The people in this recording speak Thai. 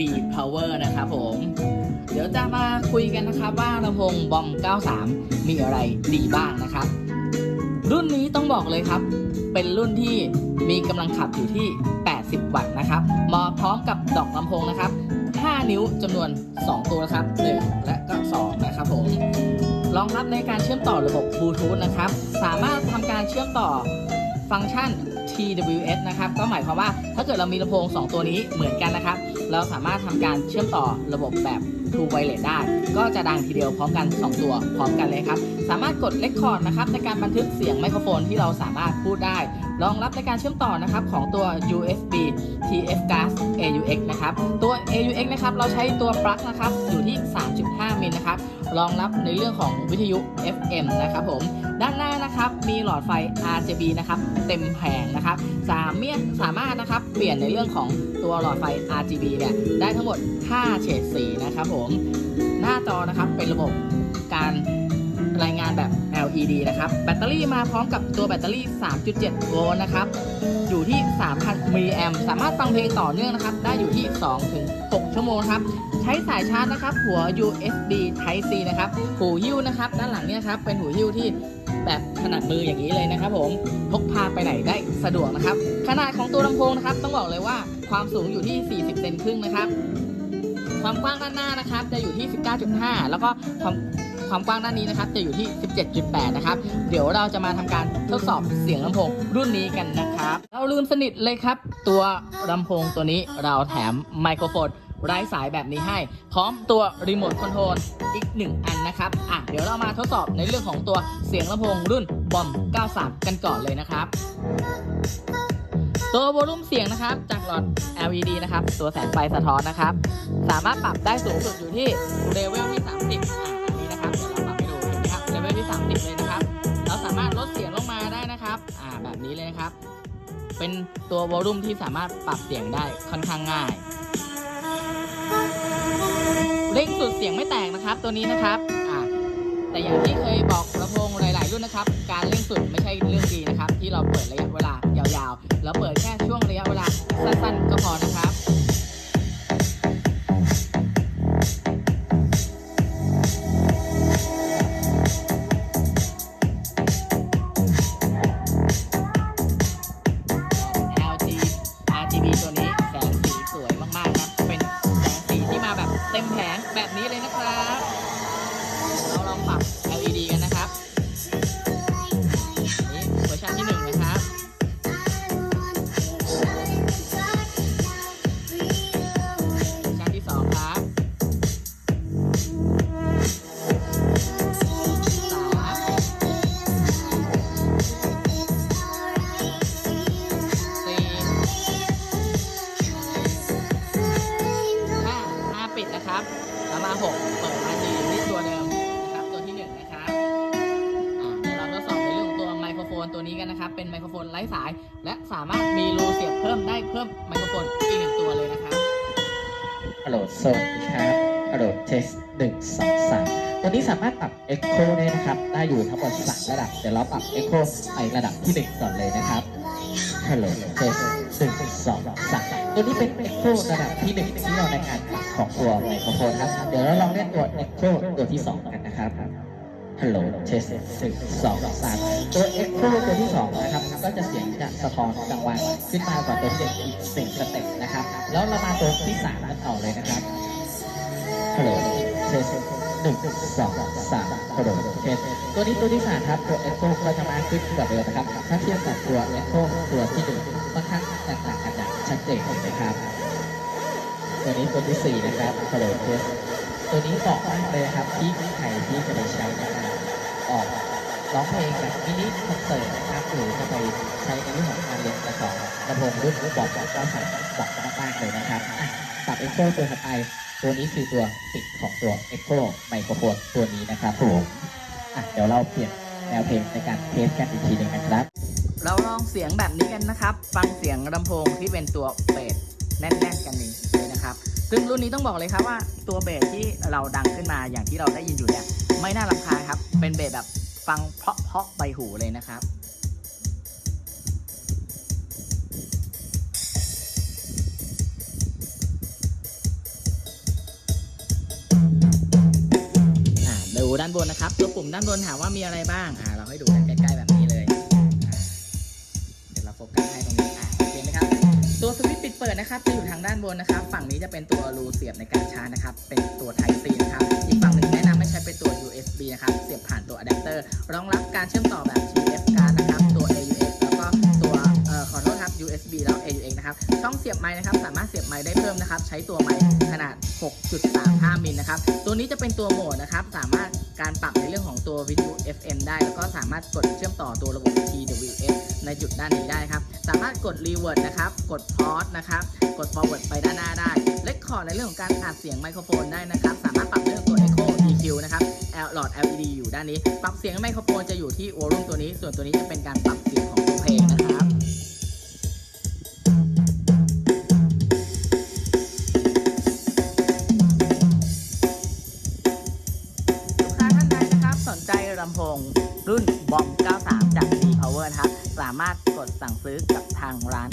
D Power นะครับผม เดี๋ยวจะมาคุยกันนะครับว่าลำโพงบอม 93 มีอะไรดีบ้างนะครับ รุ่นนี้ต้องบอกเลยครับ เป็นรุ่นที่มีกำลังขับอยู่ที่ 80 วัตต์นะครับมาพร้อมกับดอกลำโพงนะครับ 5 นิ้วจำนวน 2 ตัวนะครับ 1 และก็ 2 นะครับผมรองรับในการเชื่อมต่อระบบบลูทูธนะครับ สามารถทำการเชื่อมต่อฟังก์ชัน TWS นะครับ ก็หมายความว่าถ้าเกิดเรามีลำโพง 2 ตัวนี้เหมือนกันนะครับ เราสามารถทำการเชื่อมต่อระบบแบบ True Wireless ได้ ก็จะดังทีเดียวพร้อมกัน 2 ตัวพร้อมกันเลยครับ สามารถกด Record นะครับในการบันทึกเสียงไมโครโฟนที่เราสามารถพูดได้ รองรับในการเชื่อมต่อนะครับของตัว USB TF Gas AUX นะครับ ตัว AUX นะครับเราใช้ตัวปลั๊กนะครับอยู่ที่ 3.5 มิลนะครับ รองรับในเรื่องของวิทยุ FM นะครับผม ด้านหน้านะครับมีหลอดไฟ RGB นะครับเต็มแผงนะครับสามารถสามารถนะครับเปลี่ยนในเรื่องของตัวหลอดไฟ RGB เนี่ยได้ทั้งหมด 5 เฉดสีนะครับผม หน้าจอนะครับเป็นระบบการรายงานแบบ LED นะครับ แบตเตอรี่มาพร้อมกับตัวแบตเตอรี่ 3.7 โวลต์นะครับ อยู่ที่ 3,000 มิลลิแอมสามารถฟังเพลงต่อเนื่องนะครับ ได้อยู่ที่ 2-6 ชั่วโมงครับ ใช้สายชาร์จนะครับ หัว USB Type C นะครับ หูหิ้วนะครับ ด้านหลังเนี่ยครับ เป็นหูหิ้วที่แบบขนาดมืออย่างนี้เลยนะครับผม พกพาไปไหนได้สะดวกนะครับ ขนาดของตัวลำโพงนะครับ ต้องบอกเลยว่าความสูงอยู่ที่ 40 เซนครึ่งนะครับ ความกว้างด้านหน้านะครับ จะอยู่ที่ 19.5 แล้วก็ความความกว้างด้านนี้นะครับ จะอยู่ที่ 17.8 นะครับ เดี๋ยวเราจะมาทำการทดสอบเสียงลำโพงรุ่นนี้กันนะครับ เราลืมสนิทเลยครับ ตัวลำโพงตัวนี้เราแถมไมโครโฟนไร้สายแบบนี้ให้ พร้อมตัวรีโมทคอนโทรลอีก 1 อันนะครับอะเดี๋ยวเรามาทดสอบในเรื่องของตัวเสียงลำโพงรุ่นบอม 93 กันก่อนเลยนะครับ ตัวโวลูมเสียงนะครับ จากหลอด LED นะครับ ตัวแสงไฟสะท้อนนะครับ สามารถปรับได้สูงสุดอยู่ที่เลเวลที่ 30อะอันนี้นะครับเดี๋ยวเราปรับให้ดูเห็นไหมครับเลเวลที่ 30 เลยนะครับ เราสามารถลดเสียงลงมาได้นะครับ อ่าแบบนี้เลยนะครับ เป็นตัวโวลูมที่สามารถปรับเสียงได้ค่อนข้างง่ายเร่งสุดเสียงไม่แตกนะครับ ตัวนี้นะครับอ่าแต่อย่างที่เคยบอกลำโพงหลาย ๆ รุ่นนะครับ การเร่งสุดไม่ใช่เรื่องดีนะครับ ที่เราเปิดระยะเวลา ยาวๆเราเปิดแค่ช่วงระยะเวลาสั้นๆ ก็พอนะครับ LG RGB ตัวนี้แสงสีสวยมากๆครับ เป็นแสงสีที่มาแบบเต็มแผงแบบนี้เลยนะครับ นะครับแล้วมาหกเปิดมาทีที่ตัวเดิมนะครับตัวที่หนึ่งนะครับเดี๋ยวเราทดสอบในเรื่องของตัวไมโครโฟนตัวนี้กันนะครับ เป็นไมโครโฟนไร้สาย และสามารถมีรูเสียบเพิ่มได้เพิ่มไมโครโฟนอีกหนึ่งตัวเลยนะครับฮัลโหลสวัสดีครับฮัลโหลเทสหนึ่งสองสามตัวนี้สามารถปรับ Echo ได้นะครับ ได้อยู่ทั้งหมดสามระดับ เดี๋ยวเราปรับ Echo ไประดับที่หนึ่งก่อนเลยนะครับฮัลโหลเทสหนึ่งสองสาม ตัวนี้เป็น Echo ระดับที่หนึ่งที่เราในการปรับของตัวไมโครโฟนครับ เดี๋ยวเราลองเล่นตัว Echo ตัวที่สองกันนะครับฮัลโหลเทสหนึ่งสองสามตัว Echo ตัวที่สองนะครับ ก็จะเสียงจะสะท้อนกลางวันขึ้นมากว่าตัวที่หนึ่งอีกสิ่งสเต็ปนะครับ แล้วเรามาตัวที่สามกันต่อเลยนะครับฮัลโหลเทสหนึ่งสองสามฮัลโหลเทส ตัวนี้ตัวที่สามครับตัว Echo ก็จะมาขึ้นกว่าเดิมนะครับ ถ้าเทียบกับตัว Echo ตัวที่หนึ่งค่อนข้างแตกต่างกันอย่างชัดเจนนะครับ ตัวนี้ตัวที่สี่นะครับฮัลโหลเทสตัวนี้เหมาะมากเลยครับที่ใครที่จะไปใช้ในการออกร้องเพลงแบบมินิคอนเสิร์ตนะครับหรือจะไปใช้ในเรื่องของการเรียนการสอนลำโพงรุ่นบอกบอกก็ใส่บอกมากๆเลยนะครับอะตัด Echo ตัวถัดไปตัวนี้คือตัวปิดของตัว Echo ไมโครโฟนตัวนี้นะครับผม อะเดี๋ยวเราเปลี่ยนแนวเพลงในการเทสกันอีกทีหนึ่งนะครับ เราลองเสียงแบบนี้กันนะครับ ฟังเสียงลำโพงที่เป็นตัวเบสแน่นๆกันนี้เลยนะครับ ซึ่งรุ่นนี้ต้องบอกเลยครับว่าตัวเบสที่เราดังขึ้นมาอย่างที่เราได้ยินอยู่เนี่ยไม่น่ารำคาญครับ เป็นเบสแบบฟังเพราะๆใบหูเลยนะครับ ด้านบนนะครับตัวปุ่มด้านบนถามว่ามีอะไรบ้างอ่าเราให้ดูกันใกล้ๆแบบนี้เลยเดี๋ยวเราโฟกัสให้ตรงนี้อ่าโอเคไหมครับตัวสวิตช์ปิดเปิดนะครับจะอยู่ทางด้านบนนะครับ ฝั่งนี้จะเป็นตัวรูเสียบในการชาร์จนะครับ เป็นตัว Type C นะครับอีกฝั่งหนึ่งแนะนำไม่ใช้เป็นตัว USB นะครับเสียบผ่านตัวอะแดปเตอร์รองรับการเชื่อมต่อ นะครับ ใช้ตัวไมค์ขนาด 6.35 มิลนะครับ ตัวนี้จะเป็นตัวโหมดนะครับ สามารถการปรับในเรื่องของตัววิทยุ FM ได้ แล้วก็สามารถกดเชื่อมต่อตัวระบบ TWS ในจุดด้านนี้ได้ครับ สามารถกด reverb นะครับ กด pause นะครับ กด forward ไปด้านหน้าได้เล็กคอร์ดในเรื่องของการอัดเสียงไมโครโฟนได้นะครับ สามารถปรับเรื่องตัว echo EQ นะครับ L หลอด LED อยู่ด้านนี้ ปรับเสียงไมโครโฟนจะอยู่ที่ volume ตัวนี้ ส่วนตัวนี้จะเป็นการปรับเสียงของตัวเพลงนะครับ ลำโพงรุ่นบอม 93 จาก D Power นะครับสามารถกดสั่งซื้อกับทางร้าน